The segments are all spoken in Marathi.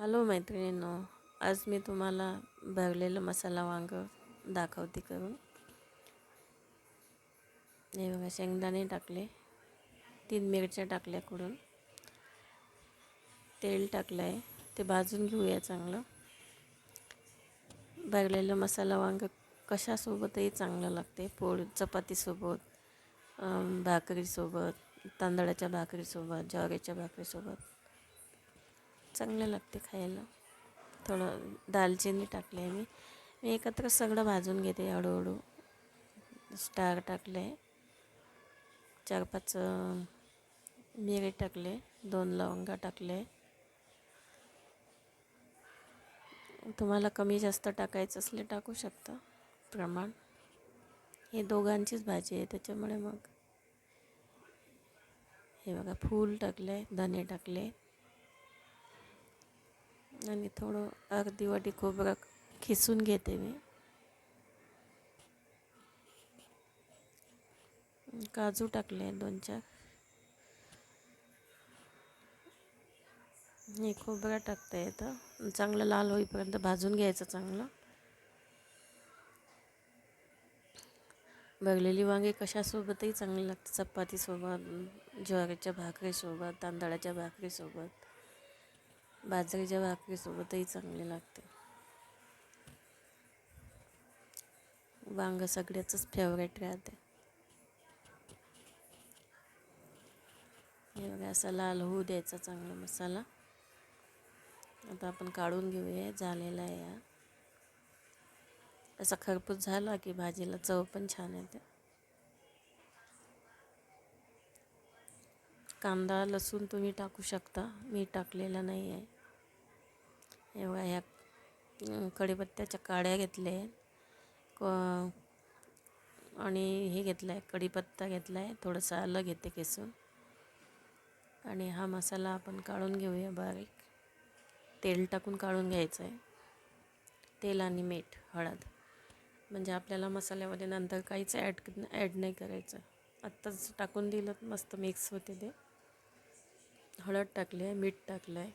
हॅलो मैत्रिणींनो आज मी तुम्हाला भरलेलं मसाला वांग दाखवते करून. हे बघा शेंगदाणे टाकले तीन मिरच्या टाकल्या कुडून. तेल टाकलं आहे ते भाजून घेऊया चांगलं. भरलेलं मसाला वांग कशासोबतही चांगलं लागते. पोळ चपातीसोबत भाकरीसोबत तांदळाच्या भाकरीसोबत ज्वारीच्या भाकरीसोबत. चांगलं लागते खायला. थोडं दालचिनी टाकली आहे मी. मी एकत्र सगळं भाजून घेते हळूहळू. स्टार टाकले. चार पाच मिरे टाकले. दोन लवंगा टाकले. तुम्हाला कमी जास्त टाकायचं असले टाकू शकता प्रमाण. हे दोघांचीच भाजी आहे त्याच्यामुळे मग. हे बघा फूल टाकले धने टाकले. आणि थोडं अर्धी वाटी खोबरं खिसून घेते मी. काजू टाकले दोन चार. हे खोबरं टाकता येतं चांगलं लाल होईपर्यंत भाजून घ्यायचं चांगलं. भरलेली वांगे कशासोबतही चांगली लागते चपातीसोबत ज्वारीच्या भाकरीसोबत तांदळाच्या भाकरीसोबत. बाजरीच्या भाकरीसोबतही चांगले लागते. वांग सगळ्याचंच फेवरेट राहते. हे बघा असा लाल होऊ द्यायचा चांगला मसाला. आता आपण काढून घेऊया झालेला आहे या असा खरपूस झाला की भाजीला चव पण छान येते. कांदा लसूण तुम्ही टाकू शकता. मी टाकलेला नाही आहे एवढ्या ह्या कढीपत्त्याच्या काड्या घेतल्या आहेत. क आणि हे घेतलं आहे कढीपत्ता घेतला आहे थोडंसं आलं घेते केसून. आणि हा मसाला आपण काढून घेऊया बारीक. तेल टाकून काढून घ्यायचं आहे तेल आणि मीठ हळद. म्हणजे आपल्याला मसाल्यामध्ये नंतर काहीच ॲड ॲड नाही करायचं. आत्ताच टाकून दिलं मस्त मिक्स होते ते. हळद टाकली आहे मीठ टाकलं आहे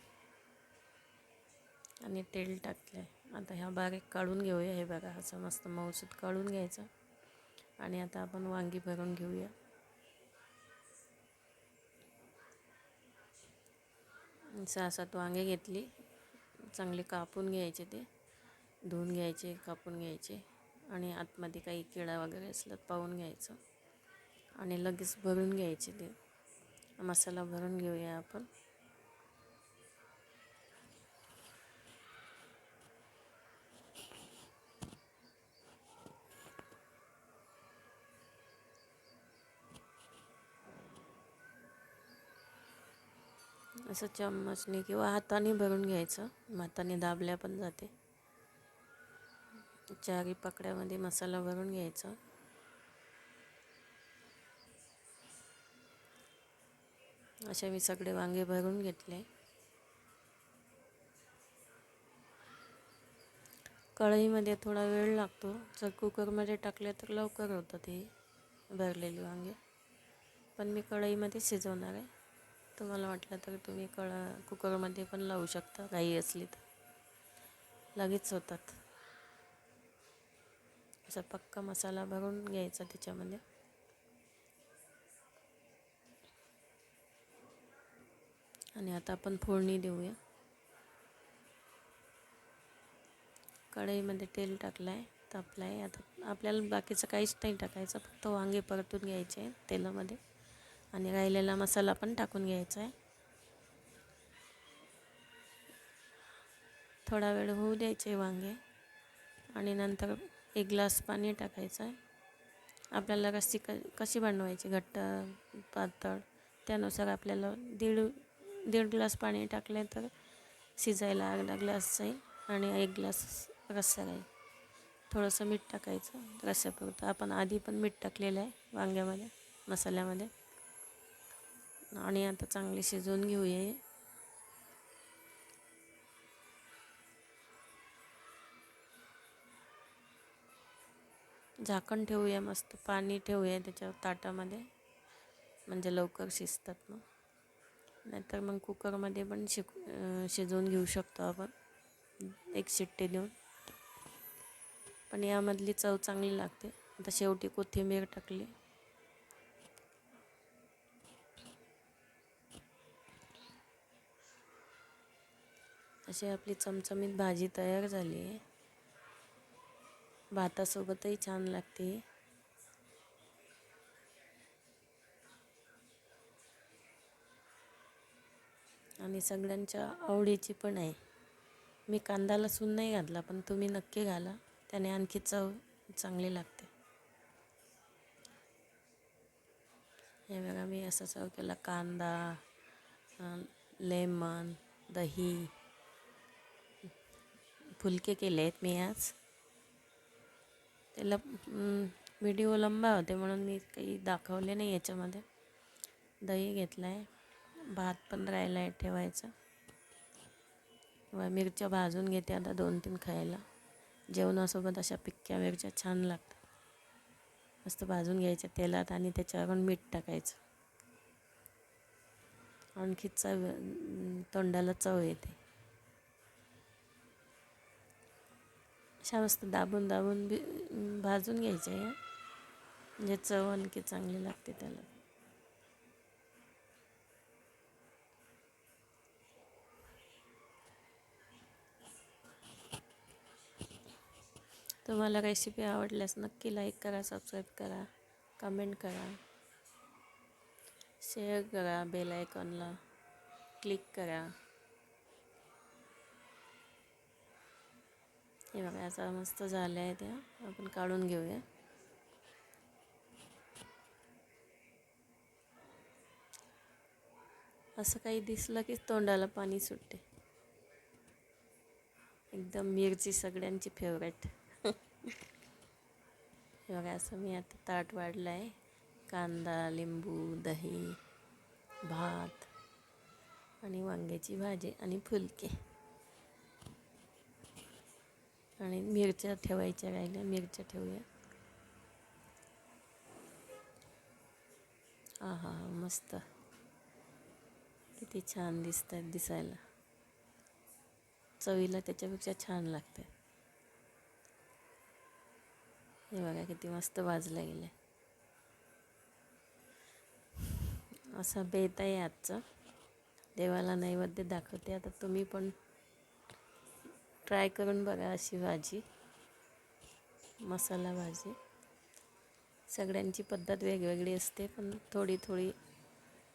आणि तेल टाकलं आहे. आता ह्या बारीक काढून घेऊया हे बघा असं मस्त मौसूद काढून घ्यायचं आणि आता आपण वांगी भरून घेऊया. सहा सात वांगे घेतली. चांगले कापून घ्यायचे ते. धुवून घ्यायचे कापून घ्यायचे आणि आतमध्ये काही किडा वगैरे असलं पाहून घ्यायचं आणि लगेच भरून घ्यायचे ते. मसाला भरून घेऊया आपण. असं चम्मचने किंवा हाताने भरून घ्यायचं. हाताने दाबल्या पण जाते. चारी पकड्यामध्ये मसाला भरून घ्यायचा. असे मी सगळे वांगे भरून घेतले. कढईमध्ये थोडा वेळ लागतो. जर कुकरमध्ये टाकले तर लवकर होतं ते भरलेली वांगे. पण मी कढईमध्ये शिजवणार आहे. तुम्हाला वाटलं तर तुम्ही कळ कुकरमध्ये पण लावू शकता. घाई असली तर. लगेच होतात. असा पक्का मसाला भरून घ्यायचा त्याच्यामध्ये. आणि आता आपण फोडणी देऊया. कढईमध्ये तेल टाकलं आहे तापलं आहे आता आपल्याला बाकीचं काहीच नाही टाकायचं फक्त वांगे परतून घ्यायचे तेलामध्ये. आणि राहिलेला मसाला पण टाकून घ्यायचा आहे. थोडा वेळ होऊ द्यायचे वांगे. आणि नंतर एक ग्लास पाणी टाकायचं आहे. आपल्याला रस्सी क कशी बनवायची? घट्ट पातळ त्यानुसार आपल्याला दीड दीड ग्लास पाणी टाकले तर शिजायला अर्धा ग्लास जाईल आणि एक ग्लास रस्सा राहील. थोडंसं मीठ टाकायचं रस्स्यापुरतं आपण आधी पण मीठ टाकलेलं आहे वांग्यामध्ये मसाल्यामध्ये. आणि आता चांगली शिजवून घेऊया. झाकण ठेवूया मस्त पाणी ठेवूया त्याच्या ताटामध्ये. म्हणजे लवकर शिजतात मग नाहीतर मग कुकरमध्ये पण शिक शिजवून घेऊ शकतो आपण. एक शिट्टी देऊन. पण यामधली चव चांगली लागते. आता शेवटी कोथिंबीर टाकली. अशी आपली चमचमीत भाजी तयार झाली आहे. भातासोबतही छान लागते. आणि सगळ्यांच्या आवडीची पण आहे. मी कांदा लसूण नाही घातला पण तुम्ही नक्की घाला. त्याने आणखी चव चांगली लागते. हे बघा मी असं चव केला. कांदा लेमन दही. फुलके केले आहेत मी आज. त्याला व्हिडिओ लंबा होते म्हणून मी काही दाखवले नाही याच्यामध्ये. दही घेतलं आहे भात पण राहिला आहे ठेवायचा. किंवा मिरच्या भाजून घेते आता दोन तीन खायला. जेवणासोबत अशा पिक्क्या मिरच्या छान लागतात. मस्त भाजून घ्यायच्या तेलात आणि त्याच्यावर पण मीठ टाकायचं. आणखी चव तोंडाला चव येते. अशा मस्त दाबून दाबून बी भाजून घ्यायच्या या. म्हणजे चव आणखी चांगली लागते त्याला. तुम्हाला रेसिपी आवडल्यास नक्की लाईक करा सबस्क्राईब करा कमेंट करा. शेअर करा बेल आयकॉनला क्लिक करा. हे बघा असा मस्त झालं आहे त्या. आपण काढून घेऊया. असं काही दिसलं की तोंडाला पाणी सुटते. एकदम मिरची सगळ्यांची फेवरेट बघा असं मी आता ताट वाढलं आहे कांदा लिंबू दही भात आणि वांग्याची भाजी आणि फुलके. आणि मिरच्या ठेवायच्या राहिल्या. मिरच्या ठेवूया. हा हा मस्त. किती छान दिसत आहेत दिसायला. चवीला त्याच्यापेक्षा छान लागते हे बघा किती मस्त भाजलं गेलं असा बेत आहे आजचा. देवाला नैवेद्य दाखवते. आता तुम्ही पण ट्राय करून बघा अशी भाजी. मसाला भाजी. सगळ्यांची पद्धत वेगवेगळी असते पण थोडी थोडी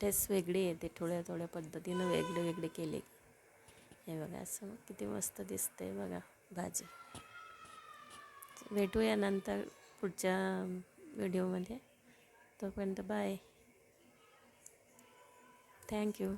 टेस्ट वेगळी येते. थोड्या थोड्या पद्धतीनं वेगळे वेगळे केले. हे बघा असं किती मस्त दिसते बघा भाजी. भेटूया नंतर पुढच्या व्हिडिओमध्ये. तोपर्यंत बाय. थँक्यू